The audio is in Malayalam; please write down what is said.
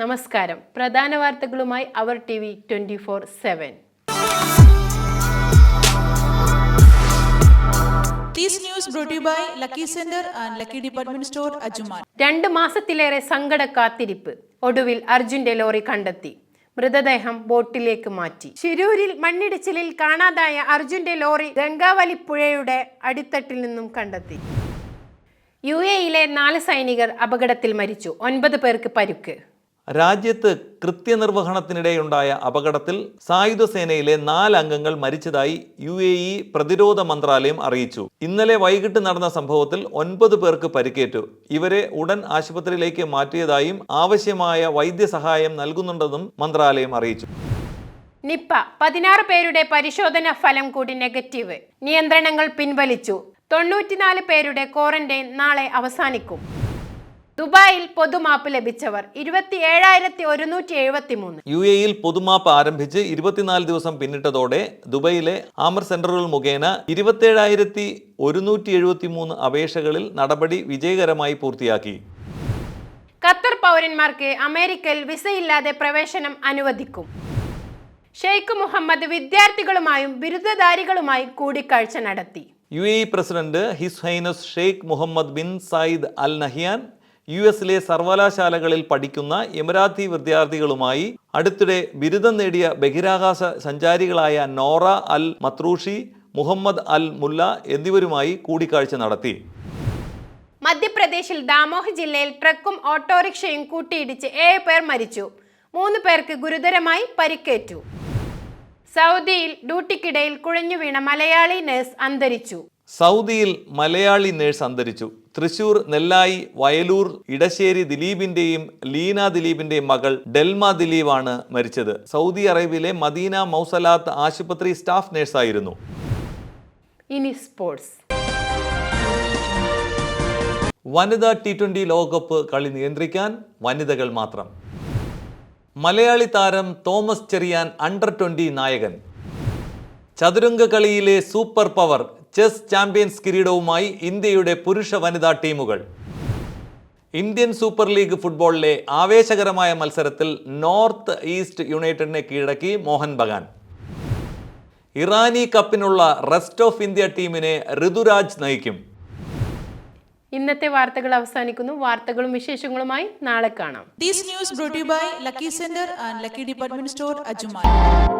നമസ്കാരം. പ്രധാന വാർത്തകളുമായി അവർ T V twenty four seven. രണ്ട് മാസത്തിലേറെ സങ്കട കാത്തിരിപ്പ്. ഒടുവിൽ അർജുന്റെ ലോറി കണ്ടെത്തി. മൃതദേഹം ബോട്ടിലേക്ക് മാറ്റി. ശിരൂരിൽ മണ്ണിടിച്ചിലിൽ കാണാതായ അർജുന്റെ ലോറി ഗംഗാവലിപ്പുഴയുടെ അടിത്തട്ടിൽ നിന്നും കണ്ടെത്തി. യു എയിലെ നാല് സൈനികർ അപകടത്തിൽ മരിച്ചു. ഒൻപത് പേർക്ക് പരുക്ക്. രാജ്യത്ത് കൃത്യനിർവഹണത്തിനിടെയുണ്ടായ അപകടത്തിൽ സായുധ സേനയിലെ നാല് അംഗങ്ങൾ മരിച്ചതായി യു എ ഇ പ്രതിരോധ മന്ത്രാലയം അറിയിച്ചു. ഇന്നലെ വൈകിട്ട് നടന്ന സംഭവത്തിൽ ഒൻപത് പേർക്ക് പരിക്കേറ്റു. ഇവരെ ഉടൻ ആശുപത്രിയിലേക്ക് മാറ്റിയതായും ആവശ്യമായ വൈദ്യസഹായം നൽകുന്നുണ്ടെന്നും മന്ത്രാലയം അറിയിച്ചു. നിപ്പ പതിനാറ് പേരുടെ പരിശോധന ഫലം കൂടി നെഗറ്റീവ്. നിയന്ത്രണങ്ങൾ പിൻവലിച്ചു. തൊണ്ണൂറ്റിനാല് പേരുടെ ക്വാറന്റൈൻ നാളെ അവസാനിക്കും. ദുബായിൽ പൊതുമാപ്പ് ലഭിച്ചവർ ഇരുപത്തി ഏഴായിരത്തി ഒരുന്നൂറ്റി എഴുപത്തി മൂന്ന് യു എയിൽ പൊതുമാപ്പ് ആരംഭിച്ച് ഇരുപത്തിനാല് ദിവസം പിന്നിട്ടതോടെ ദുബൈയിലെ ആമർ സെന്ററുകൾ മുഖേന ഇരുപത്തേഴായിരത്തി ഒരുന്നൂറ്റി എഴുപത്തി മൂന്ന് അപേക്ഷകളിൽ നടപടി വിജയകരമായി പൂർത്തിയാക്കി. ഖത്തർ പൗരന്മാർക്ക് അമേരിക്കയിൽ വിസയില്ലാതെ പ്രവേശനം അനുവദിക്കും. ഷെയ്ഖ് മുഹമ്മദ് വിദ്യാർത്ഥികളുമായും ബിരുദധാരികളുമായും കൂടിക്കാഴ്ച നടത്തി. U A president His Highness Sheikh Mohammed bin Zayed Al Nahyan U എസിലെ സർവകലാശാലകളിൽ പഠിക്കുന്ന എമിറാത്തി വിദ്യാർത്ഥികളുമായി അടുത്തിടെ ബിരുദം നേടിയ ബഹിരാകാശ സഞ്ചാരികളായ നോറ അൽ മത്രൂഷി മുഹമ്മദ് അൽ മുല്ല എന്നിവരുമായി കൂടിക്കാഴ്ച നടത്തി. മധ്യപ്രദേശിൽ ദാമോഹ് ജില്ലയിൽ ട്രക്കും ഓട്ടോറിക്ഷയും കൂട്ടിയിടിച്ച് ഏഴ് പേർ മരിച്ചു. മൂന്ന് പേർക്ക് ഗുരുതരമായി പരിക്കേറ്റു. സൗദിയിൽ ഡ്യൂട്ടിക്കിടയിൽ കുഴഞ്ഞു വീണ മലയാളി നഴ്സ് അന്തരിച്ചു. സൗദിയിൽ മലയാളി നേഴ്സ് അന്തരിച്ചു. തൃശൂർ നെല്ലായി വയലൂർ ഇടശ്ശേരി ദിലീപിന്റെയും ലീന ദിലീപിന്റെയും മകൾ ഡെൽമ ദിലീപാണ് മരിച്ചത്. സൗദി അറേബ്യയിലെ മദീന മൗസലാത്ത് ആശുപത്രി സ്റ്റാഫ് നേഴ്സായിരുന്നു. ഇനി സ്പോർട്സ്. വനിതാ ടി ട്വന്റി ലോകകപ്പ് കളി നിയന്ത്രിക്കാൻ വനിതകൾ മാത്രം. മലയാളി താരം തോമസ് ചെറിയാൻ അണ്ടർ ട്വന്റി നായകൻ. ചതുരംഗ കളിയിലെ സൂപ്പർ പവർ ചെസ് ചാമ്പ്യൻസ് കിരീടവുമായി ഇന്ത്യയുടെ പുരുഷ വനിതാ ടീമുകൾ. ഇന്ത്യൻ സൂപ്പർ ലീഗ് ഫുട്ബോളിലെ ആവേശകരമായ മത്സരത്തിൽ നോർത്ത് ഈസ്റ്റ് യുണൈറ്റഡിനെ കീഴടക്കി മോഹൻ ബഗാൻ. ഇറാനി കപ്പിനുള്ള റെസ്റ്റ് ഓഫ് ഇന്ത്യ ടീമിനെ ഋതുരാജ് നയിക്കും. ഇന്നത്തെ വാർത്തകൾ അവസാനിക്കുന്നു. വാർത്തകളും വിശേഷങ്ങളുമായി നാളെ കാണാം. News Lucky Center and Lucky Department Store, Ajuman.